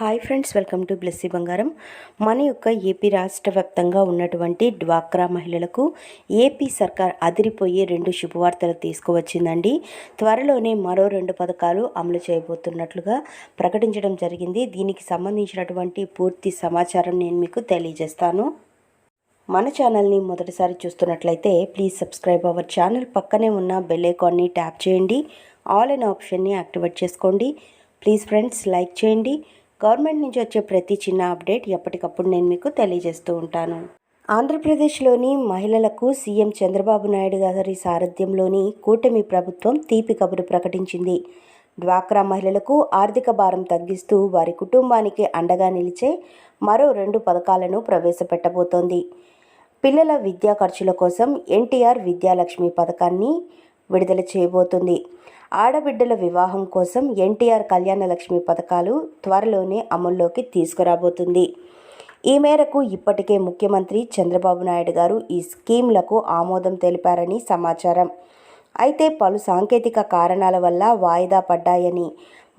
Hi friends welcome to Blessy Bangaram. మన యొక్క AP రాష్ట్ర వ్యాప్తంగా ఉన్నటువంటి డ్వాక్రా మహిళలకు ఏపీ సర్కార్ అదిరిపోయే రెండు శుభవార్తలు తీసుకువచ్చిందండి. త్వరలోనే మరో రెండు పథకాలు అమలు చేయబోతున్నట్లుగా ప్రకటించడం జరిగింది. దీనికి సంబంధించినటువంటి పూర్తి సమాచారం నేను మీకు తెలియజేస్తాను. మన ఛానల్ని మొదటిసారి చూస్తున్నట్లయితే ప్లీజ్ సబ్స్క్రైబ్ అవర్ ఛానల్. పక్కనే ఉన్న బెల్ ఐకాన్ని ట్యాప్ చేయండి. ఆల్ అనే ఆప్షన్ని యాక్టివేట్ చేసుకోండి. ప్లీజ్ ఫ్రెండ్స్ లైక్ చేయండి. గవర్నమెంట్ నుంచి వచ్చే ప్రతి చిన్న అప్డేట్ ఎప్పటికప్పుడు నేను మీకు తెలియజేస్తూ ఉంటాను. ఆంధ్రప్రదేశ్లోని మహిళలకు సీఎం చంద్రబాబు నాయుడు గారి సారథ్యంలోని కూటమి ప్రభుత్వం తీపి కబురు ప్రకటించింది. డ్వాక్రా మహిళలకు ఆర్థిక భారం తగ్గిస్తూ వారి కుటుంబానికి అండగా నిలిచే మరో రెండు పథకాలను ప్రవేశపెట్టబోతోంది. పిల్లల విద్యా ఖర్చుల కోసం ఎన్టీఆర్ విద్యాలక్ష్మి పథకాన్ని విడుదల చేయబోతుంది. ఆడబిడ్డల వివాహం కోసం ఎన్టీఆర్ కళ్యాణలక్ష్మి పథకాలు త్వరలోనే అమల్లోకి తీసుకురాబోతుంది. ఈ మేరకు ఇప్పటికే ముఖ్యమంత్రి చంద్రబాబు నాయుడు గారు ఈ స్కీమ్లకు ఆమోదం తెలిపారని సమాచారం. అయితే పలు సాంకేతిక కారణాల వల్ల వాయిదా పడ్డాయని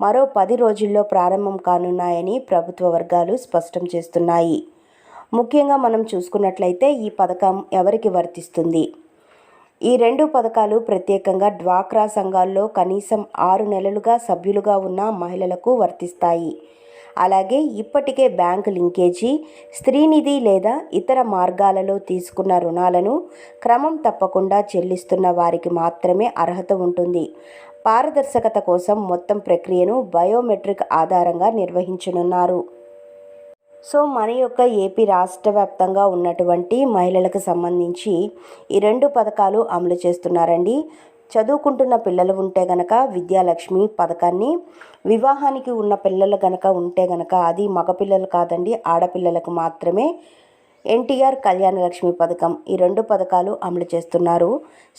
మరో పది రోజుల్లో ప్రారంభం కానున్నాయని ప్రభుత్వ వర్గాలు స్పష్టం చేస్తున్నాయి. ముఖ్యంగా మనం చూసుకున్నట్లయితే ఈ పథకం ఎవరికి వర్తిస్తుంది? ఈ రెండు పథకాలు ప్రత్యేకంగా డ్వాక్రా సంఘాల్లో కనీసం ఆరు నెలలుగా సభ్యులుగా ఉన్న మహిళలకు వర్తిస్తాయి. అలాగే ఇప్పటికే బ్యాంకు లింకేజీ స్త్రీనిధి లేదా ఇతర మార్గాలలో తీసుకున్న రుణాలను క్రమం తప్పకుండా చెల్లిస్తున్న వారికి మాత్రమే అర్హత ఉంటుంది. పారదర్శకత కోసం మొత్తం ప్రక్రియను బయోమెట్రిక్ ఆధారంగా నిర్వహించనున్నారు. సో మన యొక్క ఏపీ రాష్ట్ర వ్యాప్తంగా ఉన్నటువంటి మహిళలకు సంబంధించి ఈ రెండు పథకాలు అమలు చేస్తున్నారండి. చదువుకుంటున్న పిల్లలు ఉంటే గనక విద్యాలక్ష్మి పథకాన్ని వివాహానికి ఉన్న పిల్లలు గనక ఉంటే గనక అది మగపిల్లలు కాదండి ఆడపిల్లలకు మాత్రమే ఎన్టీఆర్ కళ్యాణ లక్ష్మి పథకం ఈ రెండు పథకాలు అమలు చేస్తున్నారు.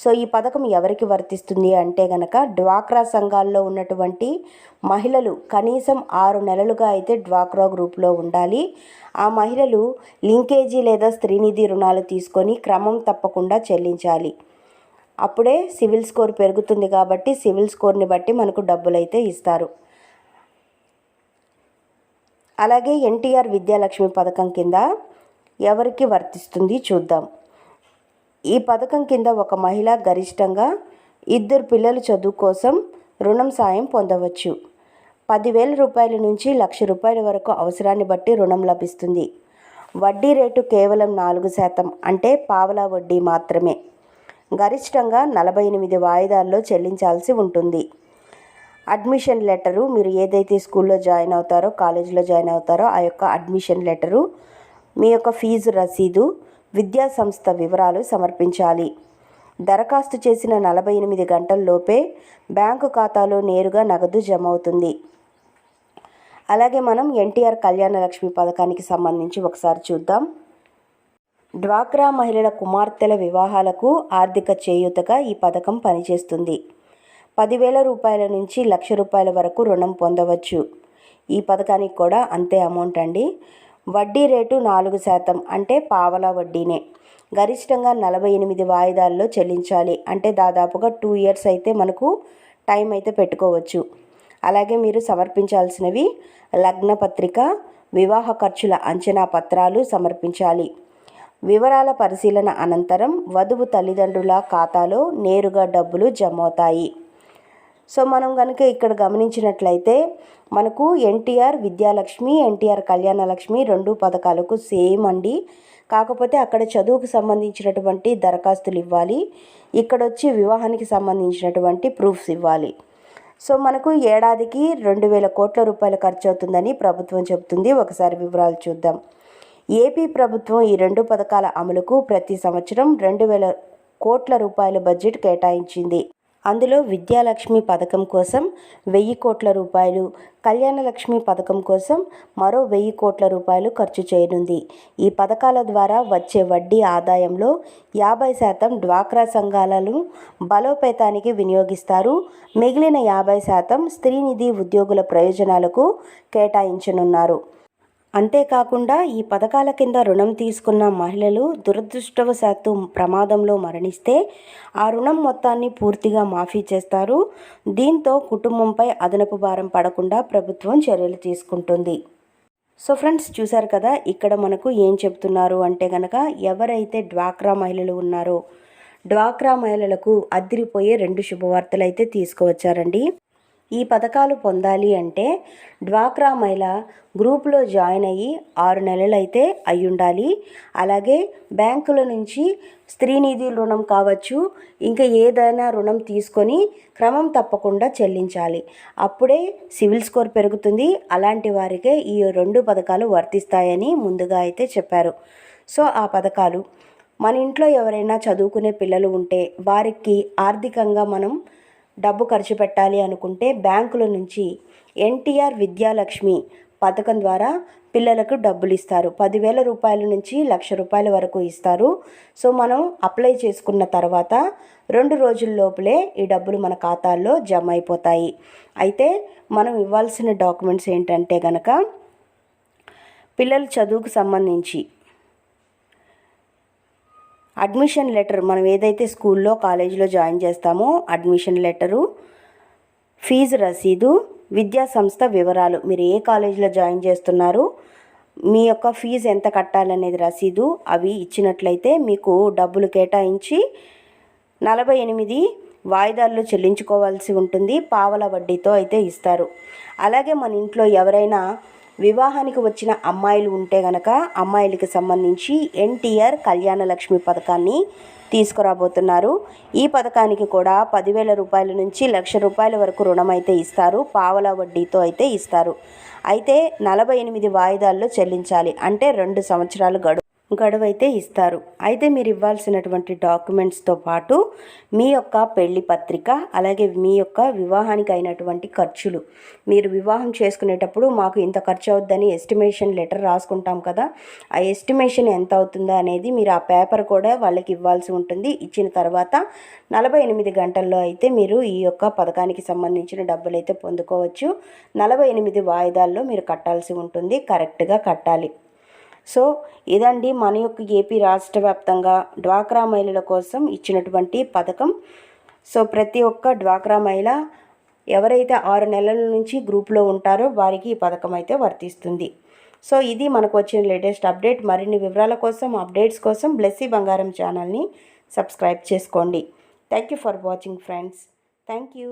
సో ఈ పథకం ఎవరికి వర్తిస్తుంది అంటే గనక డ్వాక్రా సంఘాల్లో ఉన్నటువంటి మహిళలు కనీసం ఆరు నెలలుగా అయితే డ్వాక్రా గ్రూప్లో ఉండాలి. ఆ మహిళలు లింకేజీ లేదా స్త్రీనిధి రుణాలు తీసుకొని క్రమం తప్పకుండా చెల్లించాలి. అప్పుడే సివిల్ స్కోర్ పెరుగుతుంది కాబట్టి సివిల్ స్కోర్ని బట్టి మనకు డబ్బులైతే ఇస్తారు. అలాగే ఎన్టీఆర్ విద్యాలక్ష్మి పథకం కింద ఎవరికి వర్తిస్తుంది చూద్దాం. ఈ పథకం కింద ఒక మహిళ గరిష్టంగా ఇద్దరు పిల్లల చదువు కోసం రుణం సాయం పొందవచ్చు. పదివేల రూపాయల నుంచి లక్ష రూపాయల వరకు అవసరాన్ని బట్టి రుణం లభిస్తుంది. వడ్డీ రేటు కేవలం నాలుగు శాతం అంటే పావలా వడ్డీ మాత్రమే. గరిష్టంగా నలభై ఎనిమిది వాయిదాల్లో చెల్లించాల్సి ఉంటుంది. అడ్మిషన్ లెటరు మీరు ఏదైతే స్కూల్లో జాయిన్ అవుతారో కాలేజీలో జాయిన్ అవుతారో ఆ యొక్క అడ్మిషన్ లెటరు మీ యొక్క ఫీజు రసీదు విద్యా సంస్థ వివరాలు సమర్పించాలి. దరఖాస్తు చేసిన నలభై ఎనిమిది గంటల్లోపే బ్యాంకు ఖాతాలో నేరుగా నగదు జమ అవుతుంది అలాగే మనం ఎన్టీఆర్ కళ్యాణ లక్ష్మి పథకానికి సంబంధించి ఒకసారి చూద్దాం. డ్వాక్రా మహిళల కుమార్తెల వివాహాలకు ఆర్థిక చేయూతగా ఈ పథకం పనిచేస్తుంది. పదివేల రూపాయల నుంచి లక్ష రూపాయల వరకు రుణం పొందవచ్చు. ఈ పథకానికి కూడా అంతే అమౌంట్ అండి. వడ్డీ రేటు నాలుగు శాతం అంటే పావలా వడ్డీనే. గరిష్టంగా నలభై ఎనిమిది వాయిదాల్లో చెల్లించాలి. అంటే దాదాపుగా టూ ఇయర్స్ అయితే మనకు టైం అయితే పెట్టుకోవచ్చు. అలాగే మీరు సమర్పించాల్సినవి లగ్న పత్రిక వివాహ ఖర్చుల అంచనా పత్రాలు సమర్పించాలి. వివరాల పరిశీలన అనంతరం వధువు తల్లిదండ్రుల ఖాతాలో నేరుగా డబ్బులు జమ అవుతాయి. సో మనం కనుక ఇక్కడ గమనించినట్లయితే మనకు ఎన్టీఆర్ విద్యాలక్ష్మి ఎన్టీఆర్ కళ్యాణలక్ష్మి రెండు పథకాలకు సేమ్ అండి. కాకపోతే అక్కడ చదువుకు సంబంధించినటువంటి దరఖాస్తులు ఇవ్వాలి. ఇక్కడ వచ్చి వివాహానికి సంబంధించినటువంటి ప్రూఫ్స్ ఇవ్వాలి. సో మనకు ఏడాదికి రెండు వేల కోట్ల రూపాయలు ఖర్చు అవుతుందని ప్రభుత్వం చెబుతుంది. ఒకసారి వివరాలు చూద్దాం. ఏపీ ప్రభుత్వం ఈ రెండు పథకాల అమలుకు ప్రతి సంవత్సరం రెండు వేల కోట్ల రూపాయల బడ్జెట్ కేటాయించింది. అందులో విద్యాలక్ష్మి పథకం కోసం వెయ్యి కోట్ల రూపాయలు కళ్యాణలక్ష్మి పథకం కోసం మరో వెయ్యి కోట్ల రూపాయలు ఖర్చు చేయనుంది. ఈ పథకాల ద్వారా వచ్చే వడ్డీ ఆదాయంలో యాభై శాతం డ్వాక్రా సంఘాలను బలోపేతానికి వినియోగిస్తారు. మిగిలిన యాభై శాతం స్త్రీనిధి ఉద్యోగుల ప్రయోజనాలకు కేటాయించనున్నారు. అంతేకాకుండా ఈ పథకాల కింద రుణం తీసుకున్న మహిళలు దురదృష్టవశాత్తు ప్రమాదంలో మరణిస్తే ఆ రుణం మొత్తాన్ని పూర్తిగా మాఫీ చేస్తారు. దీంతో కుటుంబంపై అదనపు భారం పడకుండా ప్రభుత్వం చర్యలు తీసుకుంటుంది. సో ఫ్రెండ్స్ చూశారు కదా ఇక్కడ మనకు ఏం చెప్తున్నారు అంటే కనుక ఎవరైతే డ్వాక్రా మహిళలు ఉన్నారో డ్వాక్రా మహిళలకు అదిరిపోయే రెండు శుభవార్తలు అయితే తీసుకువచ్చారండి. ఈ పథకాలు పొందాలి అంటే డ్వాక్రా మహిళ గ్రూప్లో జాయిన్ అయ్యి ఆరు నెలలు అయితే అలాగే బ్యాంకుల నుంచి స్త్రీనిధి రుణం కావచ్చు ఇంకా ఏదైనా రుణం తీసుకొని క్రమం తప్పకుండా చెల్లించాలి. అప్పుడే సివిల్ స్కోర్ పెరుగుతుంది. అలాంటి వారికే ఈ రెండు పథకాలు వర్తిస్తాయని ముందుగా అయితే చెప్పారు. సో ఆ పథకాలు. మన ఇంట్లో ఎవరైనా చదువుకునే పిల్లలు ఉంటే వారికి ఆర్థికంగా మనం డబ్బు ఖర్చు పెట్టాలి అనుకుంటే బ్యాంకుల నుంచి ఎన్టీఆర్ విద్యాలక్ష్మి పథకం ద్వారా పిల్లలకు డబ్బులు ఇస్తారు. పదివేల రూపాయల నుంచి లక్ష రూపాయల వరకు ఇస్తారు. సో మనం అప్లై చేసుకున్న తర్వాత రెండు రోజుల లోపలే ఈ డబ్బులు మన ఖాతాల్లో జమ అయిపోతాయి. అయితే మనం ఇవ్వాల్సిన డాక్యుమెంట్స్ ఏంటంటే కనుక పిల్లల చదువుకు సంబంధించి అడ్మిషన్ లెటర్ మనం ఏదైతే స్కూల్లో కాలేజీలో జాయిన్ చేస్తామో అడ్మిషన్ లెటరు ఫీజు రసీదు విద్యా సంస్థ వివరాలు. మీరు ఏ కాలేజీలో జాయిన్ చేస్తున్నారు మీ యొక్క ఫీజు ఎంత కట్టాలనేది రసీదు అవి ఇచ్చినట్లయితే మీకు డబ్బులు కేటాయించి నలభై ఎనిమిది వాయిదాల్లో చెల్లించుకోవాల్సి ఉంటుంది పావల వడ్డీతో అయితే ఇస్తారు. అలాగే మన ఇంట్లో ఎవరైనా వివాహానికి వచ్చిన అమ్మాయిలు ఉంటే గనక అమ్మాయిలకి సంబంధించి ఎన్టీఆర్ కళ్యాణ లక్ష్మి పథకాన్ని తీసుకురాబోతున్నారు. ఈ పథకానికి కూడా పదివేల రూపాయల నుంచి లక్ష రూపాయల వరకు రుణం అయితే ఇస్తారు. పావల వడ్డీతో అయితే ఇస్తారు. అయితే నలభై ఎనిమిది వాయిదాల్లో చెల్లించాలి. అంటే రెండు సంవత్సరాలు గడువు గడువు అయితే ఇస్తారు. అయితే మీరు ఇవ్వాల్సినటువంటి డాక్యుమెంట్స్తో పాటు మీ యొక్క పెళ్ళి పత్రిక అలాగే మీ యొక్క వివాహానికి అయినటువంటి ఖర్చులు. మీరు వివాహం చేసుకునేటప్పుడు మాకు ఇంత ఖర్చు అవుద్దని ఎస్టిమేషన్ లెటర్ రాసుకుంటాం కదా ఆ ఎస్టిమేషన్ ఎంత అవుతుందో అనేది మీరు ఆ పేపర్ కూడా వాళ్ళకి ఇవ్వాల్సి ఉంటుంది. ఇచ్చిన తర్వాత నలభై ఎనిమిది గంటల్లో అయితే మీరు ఈ యొక్క పథకానికి సంబంధించిన డబ్బులు అయితే పొందుకోవచ్చు. నలభై ఎనిమిది వాయిదాల్లో మీరు కట్టాల్సి ఉంటుంది. కరెక్ట్గా కట్టాలి. సో ఇదండి మన యొక్క ఏపీ రాష్ట్ర వ్యాప్తంగా డ్వాక్రా మహిళల కోసం ఇచ్చినటువంటి పథకం. సో ప్రతి ఒక్క డ్వాక్రా మహిళ ఎవరైతే ఆరు నెలల నుంచి గ్రూప్లో ఉంటారో వారికి ఈ పథకం అయితే వర్తిస్తుంది. సో ఇది మనకు వచ్చిన లేటెస్ట్ అప్డేట్. మరిన్ని వివరాల కోసం అప్డేట్స్ కోసం బ్లెస్సీ బంగారం ఛానల్ని సబ్స్క్రైబ్ చేసుకోండి. Thank you for watching friends. Thank you